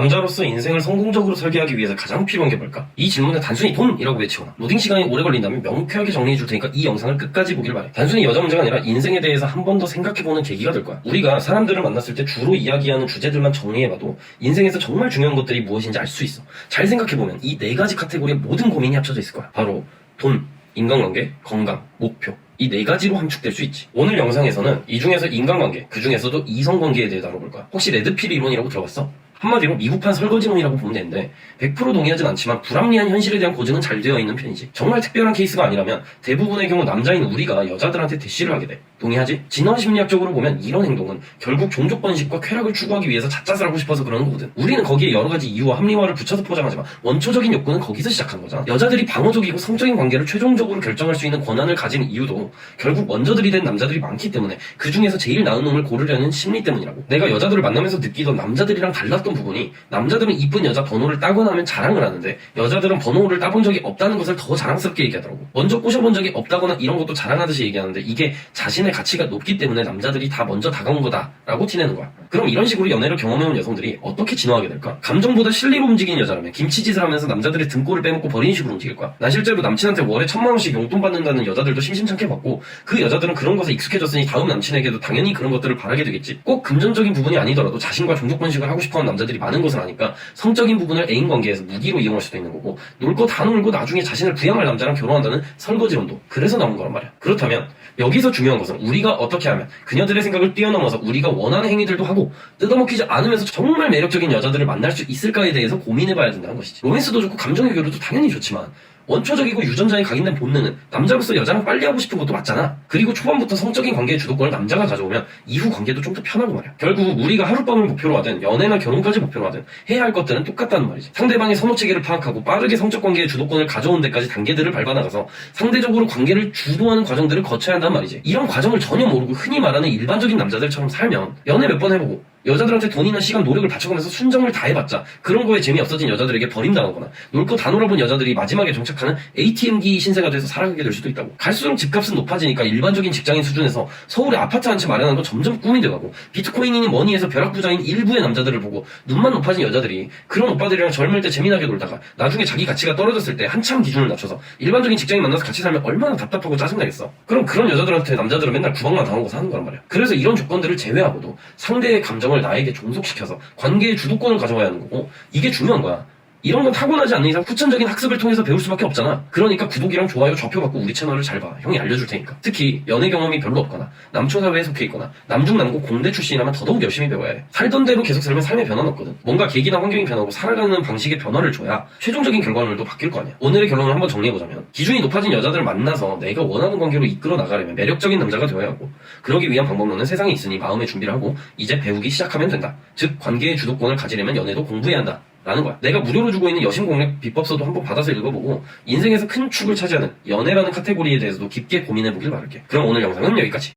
남자로서 인생을 성공적으로 설계하기 위해서 가장 필요한 게 뭘까? 이 질문에 단순히 돈이라고 외치거나 로딩 시간이 오래 걸린다면 명쾌하게 정리해 줄 테니까 이 영상을 끝까지 보길 바래. 단순히 여자 문제가 아니라 인생에 대해서 한 번 더 생각해 보는 계기가 될 거야. 우리가 사람들을 만났을 때 주로 이야기하는 주제들만 정리해봐도 인생에서 정말 중요한 것들이 무엇인지 알 수 있어. 잘 생각해 보면 이 네 가지 카테고리의 모든 고민이 합쳐져 있을 거야. 바로 돈, 인간관계, 건강, 목표. 이네 가지로 함축될 수 있지. 오늘 영상에서는 이 중에서 인간관계, 그 중에서도 이성관계에 대해 다뤄볼 거야. 혹시 레드필 이론이라고 들어봤어? 한마디로 미국판 설거지론이라고 보면 되는데 100% 동의하진 않지만 불합리한 현실에 대한 고증은 잘 되어 있는 편이지. 정말 특별한 케이스가 아니라면 대부분의 경우 남자인 우리가 여자들한테 대시를 하게 돼. 동의하지? 진화 심리학적으로 보면 이런 행동은 결국 종족 번식과 쾌락을 추구하기 위해서 잣잣을 하고 싶어서 그러는 거거든. 우리는 거기에 여러 가지 이유와 합리화를 붙여서 포장하지만 원초적인 욕구는 거기서 시작한 거잖아. 여자들이 방어적이고 성적인 관계를 최종적으로 결정할 수 있는 권한을 가진 이유도 결국 먼저들이 된 남자들이 많기 때문에 그 중에서 제일 나은 놈을 고르려는 심리 때문이라고. 내가 여자들을 만나면서 느끼던 남자들이랑 달랐던 부분이 남자들은 이쁜 여자 번호를 따거나 하면 자랑을 하는데 여자들은 번호를 따본 적이 없다는 것을 더 자랑스럽게 얘기하더라고. 먼저 꼬셔본 적이 없다거나 이런 것도 자랑하듯이 얘기하는데 이게 자신 의 가치가 높기 때문에 남자들이 다 먼저 다가온 거다라고 티내는 거야. 그럼 이런 식으로 연애를 경험해온 여성들이 어떻게 진화하게 될까? 감정보다 실리로 움직이는 여자라면 김치짓을 하면서 남자들의 등골을 빼먹고 버리는 식으로 움직일 거야. 난 실제로 남친한테 월에 천만 원씩 용돈 받는다는 여자들도 심심찮게 봤고 그 여자들은 그런 것에 익숙해졌으니 다음 남친에게도 당연히 그런 것들을 바라게 되겠지. 꼭 금전적인 부분이 아니더라도 자신과 종족 번식을 하고 싶어하는 남자들이 많은 것을 아니까 성적인 부분을 애인 관계에서 무기로 이용할 수도 있는 거고 놀 거 다 놀고 나중에 자신을 부양할 남자랑 결혼한다는 설거지론도 그래서 나온 거란 말이야. 그렇다면 여기서 중요한 것은 우리가 어떻게 하면 그녀들의 생각을 뛰어넘어서 우리가 원하는 행위들도 하고 뜯어먹히지 않으면서 정말 매력적인 여자들을 만날 수 있을까에 대해서 고민해봐야 된다는 것이지. 로맨스도 좋고 감정의 교류도 당연히 좋지만 원초적이고 유전자에 각인된 본능은 남자로서 여자랑 빨리 하고 싶은 것도 맞잖아. 그리고 초반부터 성적인 관계의 주도권을 남자가 가져오면 이후 관계도 좀 더 편하고 말이야. 결국 우리가 하룻밤을 목표로 하든 연애나 결혼까지 목표로 하든 해야 할 것들은 똑같다는 말이지. 상대방의 선호 체계를 파악하고 빠르게 성적 관계의 주도권을 가져온 데까지 단계들을 밟아나가서 상대적으로 관계를 주도하는 과정들을 거쳐야 한단 말이지. 이런 과정을 전혀 모르고 흔히 말하는 일반적인 남자들처럼 살면 연애 몇 번 해보고 여자들한테 돈이나 시간, 노력을 바쳐가면서 순정을 다 해봤자 그런 거에 재미없어진 여자들에게 버림당하거나 놀 거 다 놀아본 여자들이 마지막에 정착하는 ATM기 신세가 돼서 살아가게 될 수도 있다고. 갈수록 집값은 높아지니까 일반적인 직장인 수준에서 서울에 아파트 한 채 마련하는 건 점점 꿈이 돼가고 비트코인이니 머니에서 벼락부자인 일부의 남자들을 보고 눈만 높아진 여자들이 그런 오빠들이랑 젊을 때 재미나게 놀다가 나중에 자기 가치가 떨어졌을 때 한참 기준을 낮춰서 일반적인 직장인 만나서 같이 살면 얼마나 답답하고 짜증나겠어. 그럼 그런 여자들한테 남자들은 맨날 구박만 당하고 사는 거란 말이야. 그래서 이런 조건들을 제외하고도 상대의 감정을 나에게 종속시켜서 관계의 주도권을 가져와야 하는 거고 이게 중요한 거야. 이런 건 타고나지 않는 이상 후천적인 학습을 통해서 배울 수밖에 없잖아. 그러니까 구독이랑 좋아요 좌표 받고 우리 채널을 잘 봐. 형이 알려줄 테니까. 특히 연애 경험이 별로 없거나 남초 사회에 속해 있거나 남중남고 공대 출신이라면 더더욱 열심히 배워야 해. 살던 대로 계속 살면 삶의 변화는 없거든. 뭔가 계기나 환경이 변하고 살아가는 방식의 변화를 줘야 최종적인 결과물도 바뀔 거 아니야. 오늘의 결론을 한번 정리해보자면 기준이 높아진 여자들을 만나서 내가 원하는 관계로 이끌어 나가려면 매력적인 남자가 되어야 하고 그러기 위한 방법론은 세상에 있으니 마음의 준비를 하고 이제 배우기 시작하면 된다. 즉 관계의 주도권을 가지려면 연애도 공부해야 한다. 라는 거야. 내가 무료로 주고 있는 여신 공략 비법서도 한번 받아서 읽어보고 인생에서 큰 축을 차지하는 연애라는 카테고리에 대해서도 깊게 고민해보길 바랄게. 그럼 오늘 영상은 여기까지.